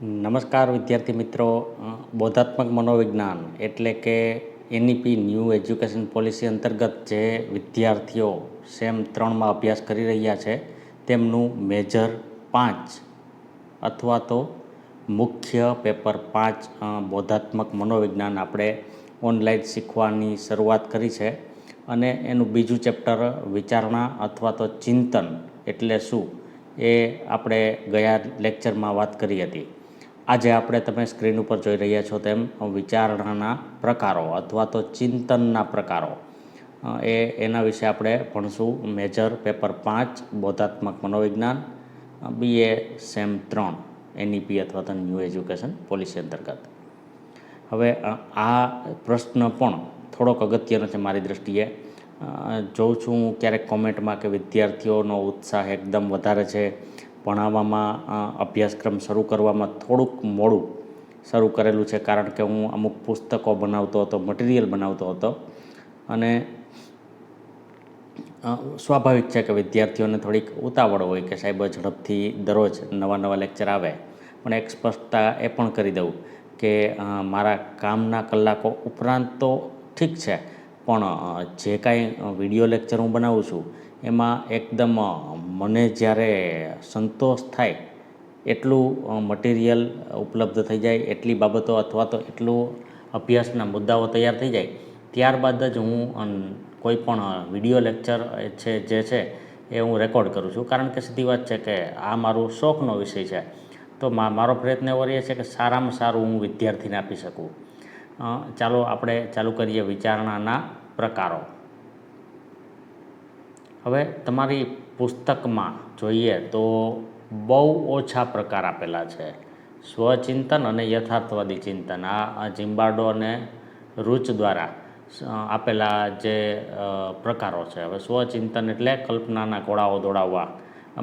નમસ્કાર વિદ્યાર્થી મિત્રો. બોધાત્મક મનોવિજ્ઞાન એટલે કે એનઈપી ન્યૂ એજ્યુકેશન પોલિસી અંતર્ગત જે વિદ્યાર્થીઓ સેમ ત્રણમાં અભ્યાસ કરી રહ્યા છે, તેમનું મેજર પાંચ અથવા તો મુખ્ય પેપર પાંચ બોધાત્મક મનોવિજ્ઞાન આપણે ઓનલાઈન શીખવાની શરૂઆત કરી છે. અને એનું બીજું ચેપ્ટર વિચારણા અથવા તો ચિંતન એટલે શું એ આપણે ગયા લેક્ચરમાં વાત કરી હતી. આજે આપણે તમે સ્ક્રીન ઉપર જોઈ રહ્યા છો તેમ વિચારણાના પ્રકારો અથવા તો ચિંતનના પ્રકારો. એ એના વિશે આપણે ભણશું. મેજર પેપર પાંચ, બોધાત્મક મનોવિજ્ઞાન બીએ સેમ ત્રણ, એનઈપી અથવા તો ન્યૂ એજ્યુકેશન પોલિસી અંતર્ગત. હવે આ પ્રશ્ન પણ થોડોક અગત્યનો છે મારી દૃષ્ટિએ જોઉં છું ક્યારેક કોમેન્ટમાં કે વિદ્યાર્થીઓનો ઉત્સાહ એકદમ વધારે છે. ભણાવવામાં અભ્યાસક્રમ શરૂ કરવામાં થોડુંક મોડું શરૂ કરેલું છે. કારણ કે હું અમુક પુસ્તકો બનાવતો હતો, મટીરિયલ બનાવતો હતો. અને સ્વાભાવિક છે કે વિદ્યાર્થીઓને થોડીક ઉતાવળ હોય કે સાહેબ, ઝડપથી દરરોજ નવા નવા લેક્ચર આવે. પણ એક સ્પષ્ટતા એ પણ કરી દઉં કે મારા કામના કલાકો ઉપરાંત તો ઠીક છે. પણ જે કાંઈ વીડિયો લેક્ચર હું બનાવું છું એમાં એકદમ મને જ્યારે સંતોષ થાય એટલું મટીરિયલ ઉપલબ્ધ થઈ જાય, એટલી બાબતો અથવા તો એટલું અભ્યાસના મુદ્દાઓ તૈયાર થઈ જાય, ત્યારબાદ જ હું કોઈ પણ વીડિયો લેક્ચર છે, જે છે, એ હું રેકોર્ડ કરું છું. કારણ કે સીધી વાત છે કે આ મારું શોખનો વિષય છે. તો મારો પ્રયત્ન એવો રહે છે કે સારામાં સારું હું વિદ્યાર્થીને આપી શકું. ચાલો આપણે ચાલુ કરીએ વિચારણાના પ્રકારો. હવે તમારી પુસ્તકમાં જોઈએ તો બહુ ઓછા પ્રકાર આપેલા છે. સ્વચિંતન અને યથાર્થવાદી ચિંતન. આ જિમ્બાર્ડો અને રૂચ દ્વારા આપેલા જે પ્રકારો છે. હવે સ્વચિંતન એટલે કલ્પનાના ઘોડાઓ દોડાવવા,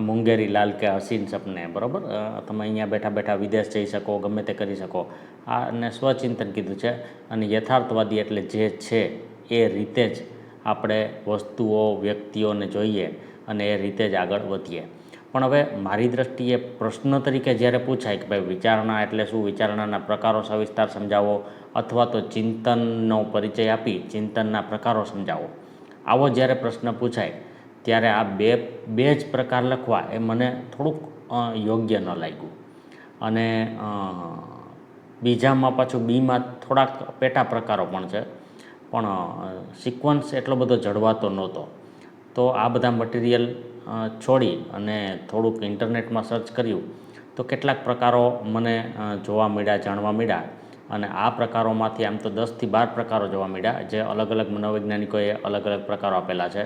મુંગેરી, લાલ કે હસીન સપને, બરાબર? તમે અહીંયા બેઠા બેઠા વિદેશ જઈ શકો, ગમે તે કરી શકો. આ અને સ્વચિંતન કીધું છે. અને યથાર્થવાદી એટલે જે છે એ રીતે જ આપણે વસ્તુઓ, વ્યક્તિઓને જોઈએ અને એ રીતે જ આગળ વધીએ. પણ હવે મારી દ્રષ્ટિએ પ્રશ્ન તરીકે જ્યારે પૂછાય કે ભાઈ વિચારણા એટલે શું? વિચારણાના પ્રકારો સવિસ્તાર સમજાવો અથવા તો ચિંતનનો પરિચય આપી ચિંતનના પ્રકારો સમજાવો. આવો જ્યારે પ્રશ્ન પૂછાય ત્યારે આ બે બે જ પ્રકાર લખવા એ મને થોડુંક યોગ્ય ન લાગ્યું. અને બીજામાં પાછું બીમાં થોડાક પેટા પ્રકારો પણ છે. પણ સિક્વન્સ એટલો બધો જળવાતો નહોતો. તો આ બધા મટીરિયલ છોડી અને થોડુંક ઇન્ટરનેટમાં સર્ચ કર્યું, તો કેટલાક પ્રકારો મને જોવા મળ્યા, જાણવા મળ્યા. અને આ પ્રકારોમાંથી આમ તો દસથી બાર પ્રકારો જોવા મળ્યા, જે અલગ અલગ મનોવૈજ્ઞાનિકોએ અલગ અલગ પ્રકારો આપેલા છે.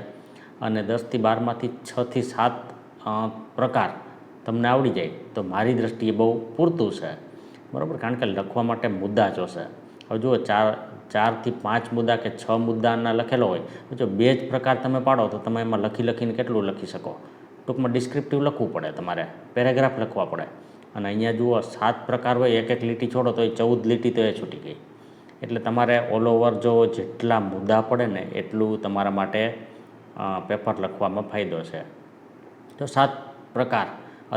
અને દસથી બારમાંથી છથી સાત પ્રકાર તમને આવડી જાય. તો મારી દ્રષ્ટિએ બહુ પૂરતું છે. બરાબર? કારણ કે લખવા માટે મુદ્દા જોશે હવે જુઓ, ચાર, ચારથી પાંચ મુદ્દા કે છ મુદ્દાના લખેલો હોય જો બે જ પ્રકાર તમે પાડો, તો તમે એમાં લખી લખીને કેટલું લખી શકો? ટૂંકમાં ડિસ્ક્રિપ્ટિવ લખવું પડે તમારે પેરેગ્રાફ લખવા પડે. અને અહીંયા જુઓ, સાત પ્રકાર હોય, એક એક લીટી છોડો તો એ ચૌદ લીટી તો એ છૂટી ગઈ. એટલે તમારે ઓલ ઓવર જો જેટલા મુદ્દા પડે ને, એટલું તમારા માટે પેપર લખવામાં ફાયદો છે. તો સાત પ્રકાર,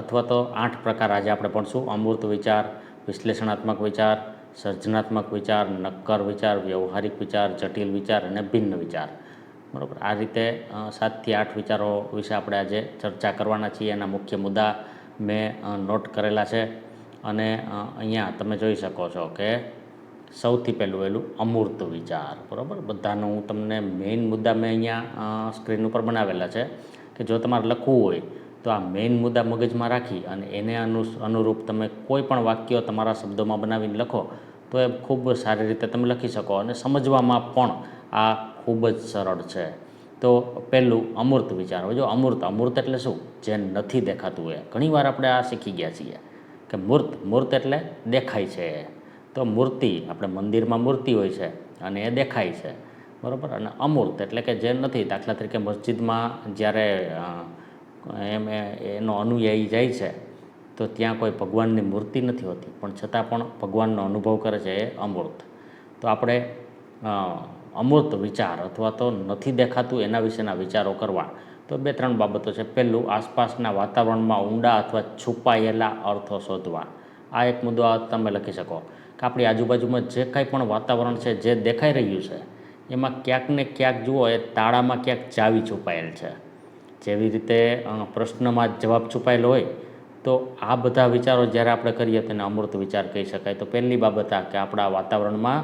અથવા તો આઠ પ્રકાર આજે આપણે ભણશું. અમૂર્ત વિચાર, વિશ્લેષણાત્મક વિચાર સર્જનાત્મક વિચાર, નક્કર વિચાર, વ્યવહારિક વિચાર, જટિલ વિચાર અને ભિન્ન વિચાર. બરાબર. આ રીતે સાતથી આઠ વિચારો વિશે આપણે આજે ચર્ચા કરવાના છીએ. એના મુખ્ય મુદ્દા મેં નોટ કરેલા છે. અને અહીંયા તમે જોઈ શકો છો કે સૌથી પહેલું એલું અમૂર્ત વિચાર. બરાબર? બધાનો હું તમને મેઇન મુદ્દા મેં અહીંયા સ્ક્રીન ઉપર બનાવેલા છે કે જો તમારે લખવું હોય તો આ મેઇન મુદ્દા મગજમાં રાખી અને એને અનુ, અનુરૂપ તમે કોઈ પણ વાક્યો તમારા શબ્દોમાં બનાવીને લખો, તો એ ખૂબ સારી રીતે તમે લખી શકો અને સમજવામાં પણ આ ખૂબ જ સરળ છે. તો પહેલું અમૂર્ત વિચાર. જો અમૂર્ત અમૂર્ત એટલે શું? જે નથી દેખાતું એ. ઘણીવાર આપણે આ શીખી ગયા છીએ કે મૂર્ત મૂર્ત એટલે દેખાય છે. તો મૂર્તિ, આપણે મંદિરમાં મૂર્તિ હોય છે અને એ દેખાય છે. બરાબર? અને અમૂર્ત એટલે કે જે નથી. દાખલા તરીકે મસ્જિદમાં જ્યારે એમ એનો અનુયાયી જાય છે, તો ત્યાં કોઈ ભગવાનની મૂર્તિ નથી હોતી. પણ છતાં પણ ભગવાનનો અનુભવ કરે છે એ અમૃત તો આપણે અમૃત વિચાર અથવા તો નથી દેખાતું એના વિશેના વિચારો કરવા. તો બે ત્રણ બાબતો છે. પહેલું, આસપાસના વાતાવરણમાં ઊંડા અથવા છુપાયેલા અર્થો શોધવા. આ એક મુદ્દો તમે લખી શકો કે આપણી આજુબાજુમાં જે કાંઈ પણ વાતાવરણ છે, જે દેખાઈ રહ્યું છે, એમાં ક્યાંક ને ક્યાંક જુઓ એ તાળામાં ક્યાંક ચાવી છુપાયેલ છે. જેવી રીતે પ્રશ્નમાં જવાબ છુપાયેલો હોય, તો આ બધા વિચારો જ્યારે આપણે કરીએ તેને અમૃત વિચાર કહી શકાય. તો પહેલી બાબત આ કે આપણા વાતાવરણમાં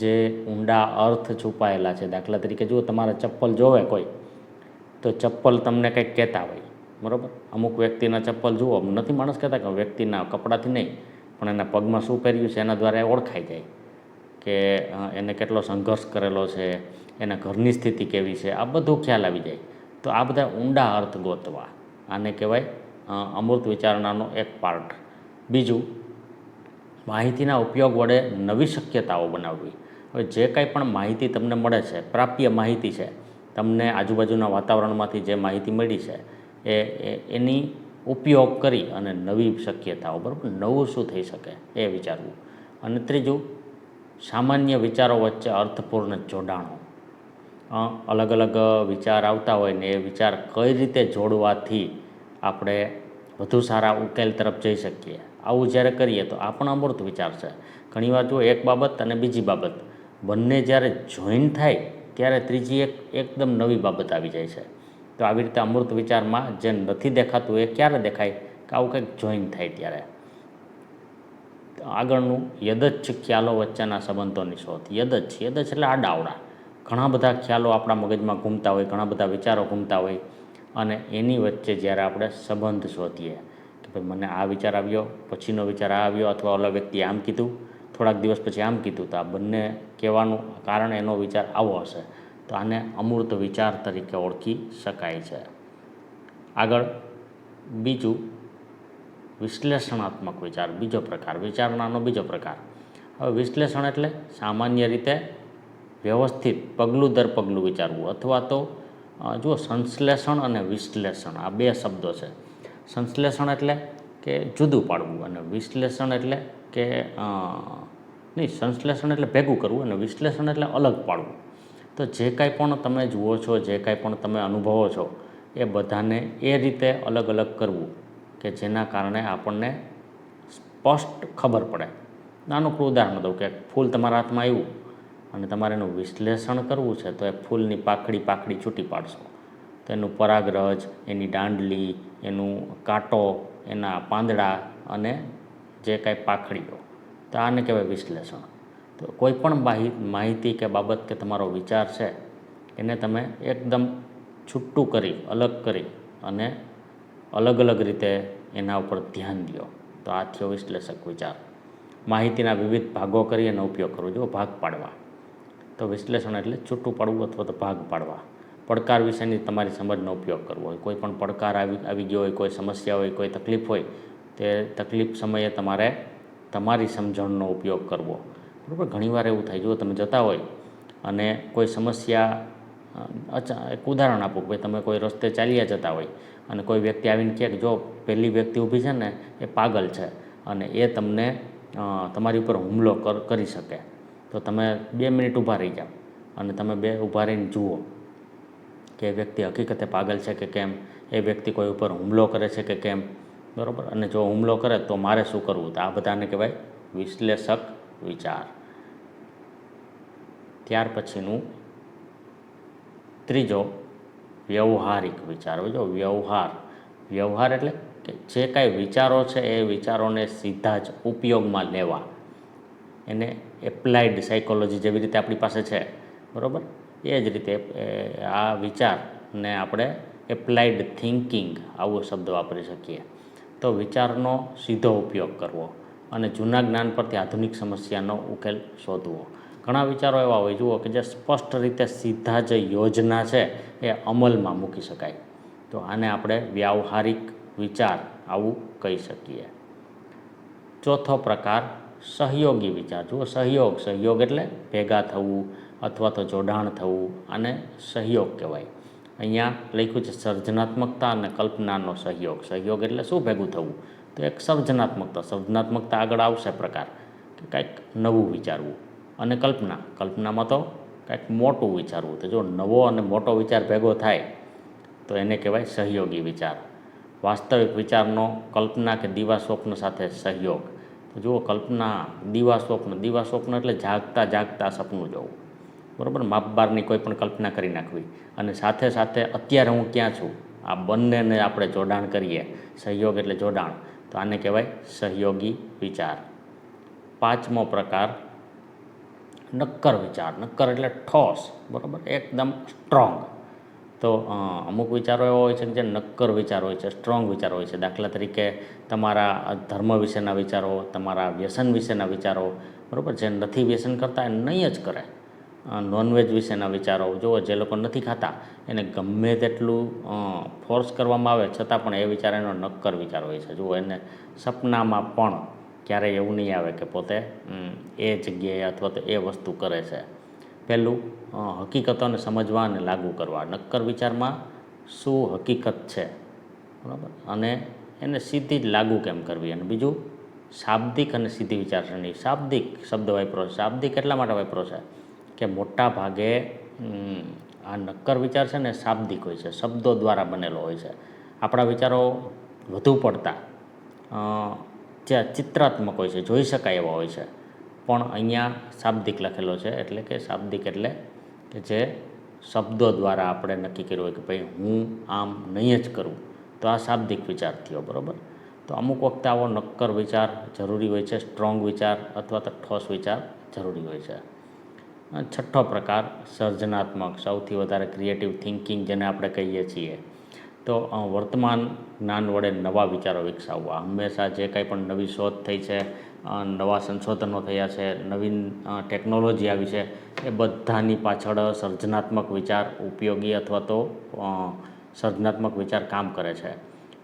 જે ઊંડા અર્થ છુપાયેલા છે. દાખલા તરીકે જુઓ, તમારા ચપ્પલ જોવે કોઈ, તો ચપ્પલ તમને કંઈક કહેતા હોય, બરાબર? અમુક વ્યક્તિના ચપ્પલ જુઓ નથી, માણસ કહેતા કે વ્યક્તિના કપડાથી નહીં, પણ એના પગમાં શું પહેર્યું છે, એના દ્વારા ઓળખાઈ જાય કે એને કેટલો સંઘર્ષ કરેલો છે, એના ઘરની સ્થિતિ કેવી છે, આ બધું ખ્યાલ આવી જાય. તો આ બધા ઊંડા અર્થ ગોતવા. આને કહેવાય અમૃત વિચારણાનો એક પાર્ટ. બીજું, માહિતીના ઉપયોગ વડે નવી શક્યતાઓ બનાવવી. હવે જે કાંઈ પણ માહિતી તમને મળે છે, પ્રાપ્ય માહિતી છે, તમને આજુબાજુના વાતાવરણમાંથી જે માહિતી મળી છે એ, એની ઉપયોગ કરી અને નવી શક્યતાઓ, બરાબર, નવું શું થઈ શકે એ વિચારવું. અને ત્રીજું, સામાન્ય વિચારો વચ્ચે અર્થપૂર્ણ જોડાણો. અલગ અલગ વિચાર આવતા હોય ને એ વિચાર કઈ રીતે જોડવાથી આપણે વધુ સારા ઉકેલ તરફ જઈ શકીએ? આવું જ્યારે કરીએ તો આ પણ અમૃત વિચાર છે. ઘણીવાર જો એક બાબત અને બીજી બાબત. બંને જ્યારે જોઈન થાય, ત્યારે ત્રીજી એક એકદમ નવી બાબત આવી જાય છે. તો આવી રીતે અમૃત વિચારમાં જે નથી દેખાતું એ ક્યારે દેખાય? કે આવું કંઈક જોઈન થાય ત્યારે. આગળનું યદચ્છ ખ્યાલો વચ્ચેના સંબંધોની શોધ. યદચ્છ યદચ્છ એટલે આડાવડા ઘણા બધા ખ્યાલો આપણા મગજમાં ઘૂમતા હોય, ઘણા બધા વિચારો ઘૂમતા હોય અને એની વચ્ચે જ્યારે આપણે સંબંધ શોધીએ, કે ભાઈ મને આ વિચાર આવ્યો, પછીનો વિચાર આ આવ્યો અથવા ઓલા વ્યક્તિએ આમ કીધું, થોડાક દિવસ પછી આમ કીધું, તો આ બંને કહેવાનું કારણ એનો વિચાર આવો હશે. તો આને અમૂર્ત વિચાર તરીકે ઓળખી શકાય છે. આગળ બીજું વિશ્લેષણાત્મક વિચાર, બીજો પ્રકાર, વિચારણાનો બીજો પ્રકાર. હવે વિશ્લેષણ એટલે સામાન્ય રીતે વ્યવસ્થિત પગલું દર પગલું વિચારવું. અથવા તો જુઓ, સંશ્લેષણ અને વિશ્લેષણ. આ બે શબ્દો છે. સંશ્લેષણ એટલે કે જુદું પાડવું અને વિશ્લેષણ એટલે કે નહીં, સંશ્લેષણ એટલે ભેગું કરવું અને વિશ્લેષણ એટલે અલગ પાડવું. તો જે કાંઈ પણ તમે જુઓ છો, જે કાંઈ પણ તમે અનુભવો છો, એ બધાને એ રીતે અલગ અલગ કરવું કે જેના કારણે આપણને સ્પષ્ટ ખબર પડે. નાનકડું ઉદાહરણ દઉં કે ફૂલ તમારા હાથમાં આવ્યું. અને તમારે એનું વિશ્લેષણ કરવું છે તો એ ફૂલની પાખડી પાખડી છૂટી પાડશો. તો એનું પરાગરજ, એની દાંડલી, એનું કાંટો, એના પાંદડા અને જે કાંઈ પાખડીઓ. તો આને કહેવાય વિશ્લેષણ. તો કોઈ પણ માહિ- માહિતી કે બાબત કે તમારો વિચાર છે, એને તમે એકદમ છૂટું કરી, અલગ કરી અને અલગ અલગ રીતે એના ઉપર ધ્યાન દો. તો આ થયો વિશ્લેષક વિચાર. માહિતીના વિવિધ ભાગો કરી એનો ઉપયોગ કરવો જો ભાગ પાડવા. તો વિશ્લેષણ એટલે છૂટું પાડવું અથવા તો ભાગ પાડવા. પડકાર વિશેની તમારી સમજનો ઉપયોગ કરવો હોય. કોઈ પણ પડકાર આવી આવી ગયો હોય, કોઈ સમસ્યા હોય, કોઈ તકલીફ હોય, તે તકલીફ સમયે તમારે તમારી સમજણનો ઉપયોગ કરવો. બરાબર? ઘણીવાર એવું થાય જો તમે જતા હોય અને કોઈ સમસ્યા અચ્છા એક ઉદાહરણ આપો ભાઈ તમે કોઈ રસ્તે ચાલ્યા જતા હોય અને કોઈ વ્યક્તિ આવીને કહે કે, જો પહેલી વ્યક્તિ ઊભી છે ને, એ પાગલ છે. અને એ તમને તમારી ઉપર હુમલો કરી શકે. તો તમે બે મિનિટ ઊભા રહી જાઓ અને તમે બે ઊભા રહીને જુઓ કે એ વ્યક્તિ હકીકતે પાગલ છે કે કેમ? એ વ્યક્તિ કોઈ ઉપર હુમલો કરે છે કે કેમ? બરાબર? અને જો હુમલો કરે તો મારે શું કરવું? તો આ બધાને કહેવાય વિશ્લેષક વિચાર. ત્યાર પછીનું ત્રીજો વ્યવહારિક વિચાર. જો વ્યવહાર વ્યવહાર એટલે કે જે કાંઈ વિચારો છે એ વિચારોને સીધા જ ઉપયોગમાં લેવા. એને એપ્લાઇડ સાયકોલોજી જેવી રીતે આપણી પાસે છે, બરાબર? એ જ રીતે આ વિચારને આપણે એપ્લાઇડ થિંકિંગ આવો શબ્દ વાપરી શકીએ. તો વિચારનો સીધો ઉપયોગ કરવો અને જૂના જ્ઞાન પરથી આધુનિક સમસ્યાનો ઉકેલ શોધવો. ઘણા વિચારો એવા હોય, જુઓ કે જે સ્પષ્ટ રીતે સીધા જે યોજના છે, એ અમલમાં મૂકી શકાય. તો આને આપણે વ્યાવહારિક વિચાર આવું કહી શકીએ. ચોથો પ્રકાર સહયોગી વિચાર. જુઓ, સહયોગ સહયોગ એટલે ભેગા થવું અથવા તો જોડાણ થવું અને સહયોગ કહેવાય. અહીંયા લખ્યું છે સર્જનાત્મકતા અને કલ્પનાનો સહયોગ. સહયોગ એટલે શું ભેગું થવું? તો એક સર્જનાત્મકતા. સર્જનાત્મકતા આગળ આવશે પ્રકાર. કે કંઈક નવું વિચારવું અને કલ્પના. કલ્પનામાં તો કંઈક મોટું વિચારવું. તો જો નવો અને મોટો વિચાર ભેગો થાય, તો એને કહેવાય સહયોગી વિચાર. વાસ્તવિક વિચારનો કલ્પના કે દીવા સ્વપ્ન સાથે સહયોગ. જુઓ કલ્પના, દીવા સ્વપ્ન દીવા સ્વપ્ન એટલે જાગતા જાગતા સપનું જોવું. બરાબર? માપ બારની કોઈ પણ કલ્પના કરી નાખવી. અને સાથે સાથે અત્યારે હું ક્યાં છું? આ બંનેને આપણે જોડાણ કરીએ. સહયોગ એટલે જોડાણ. તો આને કહેવાય સહયોગી વિચાર. પાંચમો પ્રકાર, નક્કર વિચાર. નક્કર એટલે ઠોસ. બરાબર? એકદમ સ્ટ્રોંગ તો અમુક વિચારો એવા હોય છે કે જે નક્કર વિચાર હોય છે, સ્ટ્રોંગ વિચાર હોય છે. દાખલા તરીકે તમારા ધર્મ વિશેના વિચારો, તમારા વ્યસન વિશેના વિચારો, બરાબર, જે નથી વ્યસન કરતા એ નહીં જ કરે. નોનવેજ વિશેના વિચારો, જુઓ, જે લોકો નથી ખાતા, એને ગમે તેટલું ફોર્સ કરવામાં આવે, છતાં પણ એ વિચાર એનો નક્કર વિચાર હોય છે. જુઓ, એને સપનામાં પણ ક્યારેય એવું નહીં આવે કે પોતે એ જગ્યાએ અથવા તો એ વસ્તુ કરે છે. પહેલું હકીકતોને સમજવા અને લાગુ કરવા. નક્કર વિચારમાં શું હકીકત છે? બરાબર? અને એને સીધી જ લાગુ કેમ કરવી? અને બીજું, શાબ્દિક અને સીધી વિચારસરણી શાબ્દિક શબ્દ વાપરો છે. શાબ્દિક એટલા માટે વાપરો છે કે મોટા ભાગે આ નક્કર વિચાર છે ને શાબ્દિક હોય છે. શબ્દો દ્વારા બનેલો હોય છે. આપણા વિચારો વધુ પડતા જે ચિત્રાત્મક હોય છે, જોઈ શકાય એવા હોય છે. પણ અહીંયા શાબ્દિક લખેલો છે, એટલે કે શાબ્દિક એટલે કે જે શબ્દો દ્વારા આપણે નક્કી કર્યું હોય કે ભાઈ હું આમ નહીં જ કરું, તો આ શાબ્દિક વિચાર થયો, બરાબર? તો અમુક વખતે આવો નક્કર વિચાર જરૂરી હોય છે, સ્ટ્રોંગ વિચાર અથવા તો ઠોસ વિચાર જરૂરી હોય છે. છઠ્ઠો પ્રકાર, સર્જનાત્મક, સૌથી વધારે ક્રિએટિવ થિંકિંગ જેને આપણે કહીએ છીએ. તો વર્તમાન જ્ઞાન વડે નવા વિચારો વિકસાવવા. હંમેશા જે કાંઈ પણ નવી શોધ થઈ છે નવા સંશોધનો થયા છે, નવીન ટેકનોલોજી આવી છે, એ બધાની પાછળ સર્જનાત્મક વિચાર ઉપયોગી અથવા તો સર્જનાત્મક વિચાર કામ કરે છે.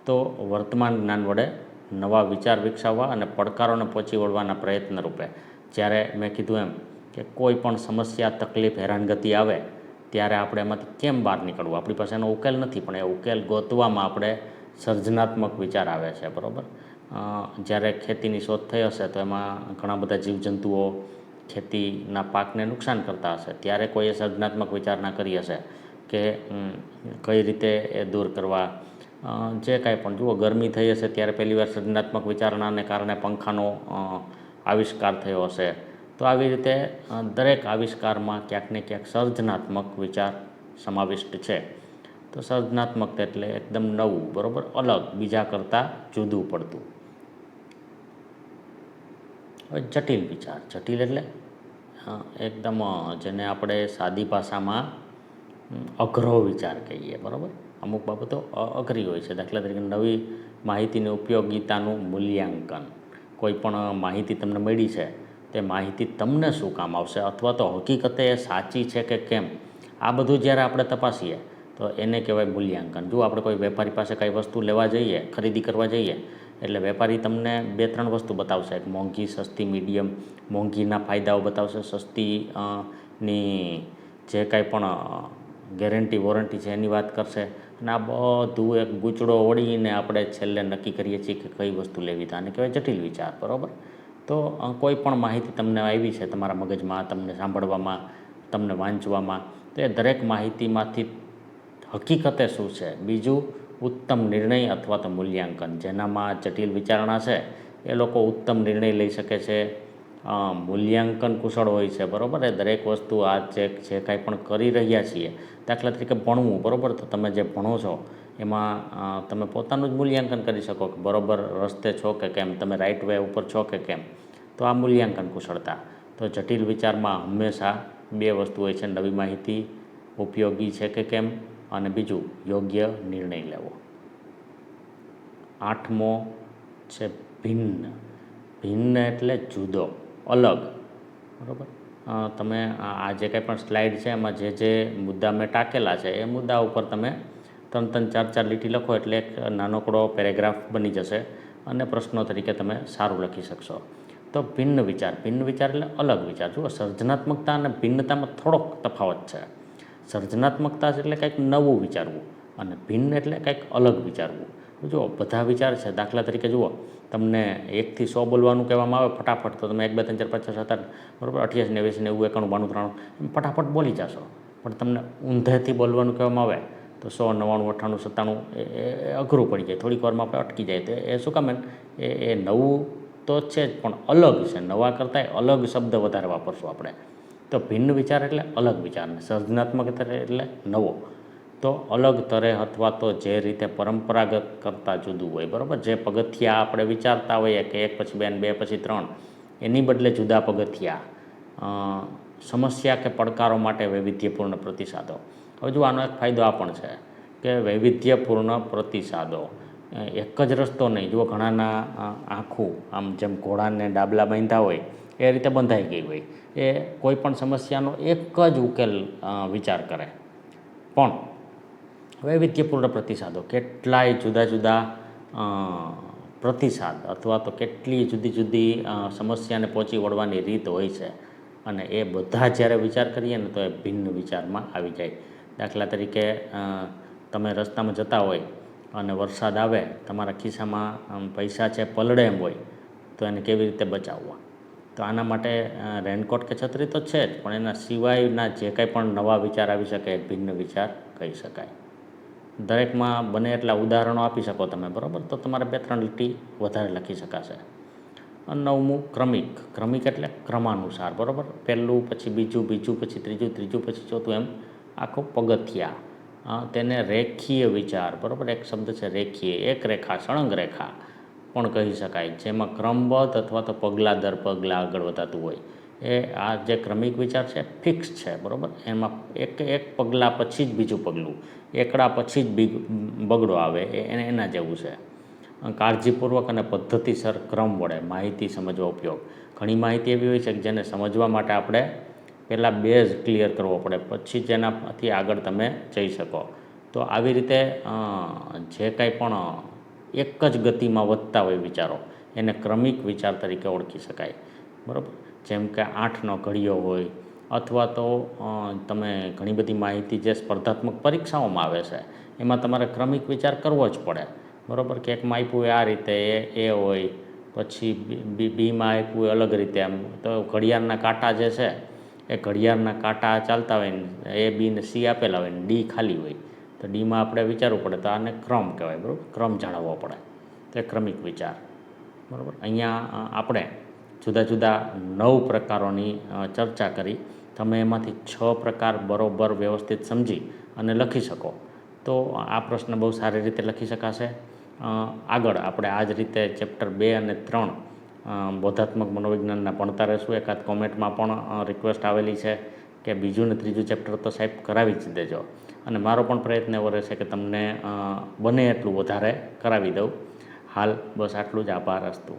તો વર્તમાન જ્ઞાન વડે નવા વિચાર વિકસાવવા અને પડકારોને પહોંચી વળવાના પ્રયત્ન રૂપે, જ્યારે મેં કીધું એમ કે કોઈ પણ સમસ્યા, તકલીફ, હેરાનગતિ આવે, ત્યારે આપણે એમાંથી કેમ બહાર નીકળવું? આપણી પાસે એનો ઉકેલ નથી, પણ એ ઉકેલ ગોતવામાં આપણે સર્જનાત્મક વિચાર આવે છે, બરાબર? જ્યારે ખેતીની શોધ થઈ હશે તો એમાં ઘણા બધા જીવજંતુઓ ખેતીના પાકને નુકસાન કરતા હશે. ત્યારે કોઈએ સર્જનાત્મક વિચારણા કરી હશે કે કઈ રીતે એ દૂર કરવા. જે કાંઈ પણ. જુઓ, ગરમી થઈ હશે ત્યારે પહેલીવાર સર્જનાત્મક વિચારણાને કારણે પંખાનો આવિષ્કાર થયો હશે. તો આવી રીતે દરેક આવિષ્કારમાં ક્યાંક ને ક્યાંક સર્જનાત્મક વિચાર સમાવિષ્ટ છે. તો સર્જનાત્મક એટલે એકદમ નવું, બરાબર? અલગ, બીજા કરતાં જુદું પડતું. જટિલ વિચાર, જટિલ એટલે એકદમ જેને આપણે સાદી ભાષામાં અઘરો વિચાર કહીએ, બરાબર? અમુક બાબતો અઘરી હોય છે. દાખલા તરીકે નવી માહિતીની ઉપયોગિતાનું મૂલ્યાંકન. કોઈ પણ માહિતી તમને મળી છે, તે માહિતી તમને શું કામ આવશે? અથવા તો હકીકતે સાચી છે કે કેમ? આ બધું જ્યારે આપણે તપાસીએ, તો એને કહેવાય મૂલ્યાંકન. જો આપણે કોઈ વેપારી પાસે કંઈ વસ્તુ લેવા જઈએ, ખરીદી કરવા જઈએ એટલે વેપારી તમને બે ત્રણ વસ્તુ બતાવશે. એક મોંઘી, સસ્તી મીડિયમ મોંઘીના ફાયદાઓ બતાવશે. સસ્તી ની જે કાંઈ પણ ગેરંટી વોરંટી છે એની વાત કરશે. અને આ બધું એક ગૂંચડો ઓળીને આપણે છેલ્લે નક્કી કરીએ છીએ કે કઈ વસ્તુ લેવી તો આને કહેવાય જટિલ વિચાર, બરાબર? તો કોઈ પણ માહિતી તમને આવી છે તમારા મગજમાં, તમને સાંભળવામાં, તમને વાંચવામાં, તો એ દરેક માહિતીમાંથી હકીકતે શું છે? બીજું ઉત્તમ નિર્ણય અથવા તો મૂલ્યાંકન. જેનામાં જટિલ વિચારણા છે, એ લોકો ઉત્તમ નિર્ણય લઈ શકે છે. મૂલ્યાંકન કુશળ હોય છે, બરાબર? એ દરેક વસ્તુ આ જે જે કાંઈ પણ કરી રહ્યા છીએ, દાખલા તરીકે ભણવું, બરાબર? તો તમે જે ભણો છો, એમાં તમે પોતાનું જ મૂલ્યાંકન કરી શકો કે બરાબર રસ્તે છો કે કેમ? તમે રાઇટ વે ઉપર છો કે કેમ? તો આ મૂલ્યાંકન કુશળતા. તો જટિલ વિચારમાં હંમેશા બે વસ્તુ હોય છે, નવી માહિતી ઉપયોગી છે કે કેમ? અને બીજું યોગ્ય નિર્ણય લેવો. આઠમો છે ભિન્ન. ભિન્ન એટલે જુદો, અલગ. બરાબર? તમે આ જે કંઈ પણ સ્લાઇડ છે, એમાં જે જે મુદ્દા મેં ટાંકેલા છે, એ મુદ્દા ઉપર તમે ત્રણ ત્રણ ચાર ચાર લીટી લખો એટલે એક નાનકડો પેરેગ્રાફ બની જશે અને પ્રશ્નો તરીકે તમે સારું લખી શકશો. તો ભિન્ન વિચાર ભિન્ન વિચાર એટલે અલગ વિચાર. જુઓ, સર્જનાત્મકતા અને ભિન્નતામાં થોડોક તફાવત છે. સર્જનાત્મકતા છે એટલે કંઈક નવું વિચારવું અને ભિન્ન એટલે કંઈક અલગ વિચારવું. જુઓ, બધા વિચાર છે. દાખલા તરીકે જુઓ, તમને એકથી સો બોલવાનું કહેવામાં આવે, ફટાફટ તો તમે એક, બે, ત્રણ, ચાર, પાંચ, છ, સાત, આઠ, બરાબર? અઠ્યાસી નેવ્યાસી નેવું એકાણું, બાણું, ત્રાણું ફટાફટ બોલી જશો. પણ તમને ઊંધેથી બોલવાનું કહેવામાં આવે, તો સો, નવ્વાણું, અઠ્ઠાણું, સત્તાણું, એ અઘરું પડી જાય. થોડીક વારમાં આપણે અટકી જાય. તો એ શું કામ એ એ નવું તો છે જ, પણ અલગ છે. નવા કરતાંય અલગ શબ્દ વધારે વાપરશું આપણે. તો ભિન્ન વિચાર એટલે અલગ વિચાર સર્જનાત્મક એટલે નવો. તો અલગ તરે અથવા તો જે રીતે પરંપરાગત કરતાં જુદું હોય, બરાબર? જે પગથિયા આપણે વિચારતા હોઈએ કે એક પછી બે બે પછી ત્રણ, એની બદલે જુદા પગથિયા સમસ્યા કે પડકારો માટે વૈવિધ્યપૂર્ણ પ્રતિસાદો. હવે જો આનો એક ફાયદો આ પણ છે કે વૈવિધ્યપૂર્ણ પ્રતિસાદો એક જ રસ્તો નહીં. જો ઘણાના આખું, આમ જેમ ઘોડાને ડાબલા બાંધતા હોય એ રીતે બંધાઈ ગઈ હોય. એ કોઈ પણ સમસ્યાનો એક જ ઉકેલ વિચાર કરે. પણ વૈવિધ્યપૂર્ણ પ્રતિસાદો, કેટલાય જુદા જુદા પ્રતિસાદ અથવા તો કેટલી જુદી જુદી સમસ્યાને પહોંચી વળવાની રીત હોય છે અને એ બધા જ્યારે વિચાર કરીએ ને તો એ ભિન્ન વિચારમાં આવી જાય. દાખલા તરીકે તમે રસ્તામાં જતા હોય અને વરસાદ આવે, તમારા ખિસ્સામાં પૈસા છે પલળે એમ હોય, તો એને કેવી રીતે બચાવવા? તો આના માટે રેનકોટ કે છત્રી તો છે જ, પણ એના સિવાયના જે કંઈ પણ નવા વિચાર આવી શકે, ભિન્ન વિચાર કહી શકાય. દરેકમાં બને એટલા ઉદાહરણો આપી શકો તમે, બરાબર? તો તમારે બે ત્રણ લીટી વધારે લખી શકાશે. નવમું, ક્રમિક. ક્રમિક એટલે ક્રમાનુસાર, બરાબર? પહેલું, પછી બીજું બીજું, પછી ત્રીજું ત્રીજું, પછી ચોથું, એમ આખું પગથિયા. તેને રેખીય વિચાર, બરાબર? એક શબ્દ છે, રેખીય, એક રેખા, સળંગ રેખા. પણ કહી શકાય. જેમાં ક્રમબદ્ધ અથવા તો પગલાં દર પગલાં આગળ વધાતું હોય. એ આ જે ક્રમિક વિચાર છે, ફિક્સ છે, બરાબર? એમાં એક એક પગલાં પછી જ બીજું પગલું, એકડા પછી જ બીગ બગડો આવે એને એના જેવું છે. કાળજીપૂર્વક અને પદ્ધતિસર ક્રમ વડે માહિતી સમજવા ઉપયોગ. ઘણી માહિતી એવી હોય છે કે જેને સમજવા માટે આપણે પહેલાં બેઝ ક્લિયર કરવો પડે, પછી જ એનાથી આગળ તમે જઈ શકો. તો આવી રીતે જે કાંઈ પણ એક જ ગતિમાં વધતા હોય વિચારો. એને ક્રમિક વિચાર તરીકે ઓળખી શકાય. બરાબર? જેમ કે આઠનો ઘડિયો હોય, અથવા તો તમે ઘણી બધી માહિતી જે સ્પર્ધાત્મક પરીક્ષાઓમાં આવે છે, એમાં તમારે ક્રમિક વિચાર કરવો જ પડે. બરાબર? કે એકમાં આપ્યું હોય આ રીતે, એ એ હોય, પછી બી- બીમાં આપ્યું હોય અલગ રીતે એમ. તો ઘડિયાળના કાંટા જે છે, એ ઘડિયાળના કાંટા ચાલતા હોય ને, એ, બી ને સી આપેલા હોય ને, ડી ખાલી હોય. તો ડીમાં આપણે વિચારવું પડે તો આને ક્રમ કહેવાય, બરાબર? ક્રમ જાળવવો પડે. તો ક્રમિક વિચાર. બરાબર? અહીંયા આપણે જુદા જુદા નવ પ્રકારોની ચર્ચા કરી. તમે એમાંથી છ પ્રકાર બરોબર વ્યવસ્થિત સમજી અને લખી શકો. તો આ પ્રશ્ન બહુ સારી રીતે લખી શકાશે. આગળ આપણે આ જ રીતે ચેપ્ટર બે અને ત્રણ બોધાત્મક મનોવિજ્ઞાનના ભણતા રહેશું. એકાદ કોમેન્ટમાં પણ રિક્વેસ્ટ આવેલી છે કે બીજું ને ત્રીજું ચેપ્ટર તો સાહેબ કરાવી જ દેજો. અને મારો પણ પ્રયત્ન એવો રહેશે કે તમને બને એટલું વધારે, કરાવી દઉં. હાલ બસ આટલું જ. આભાર હસ્તું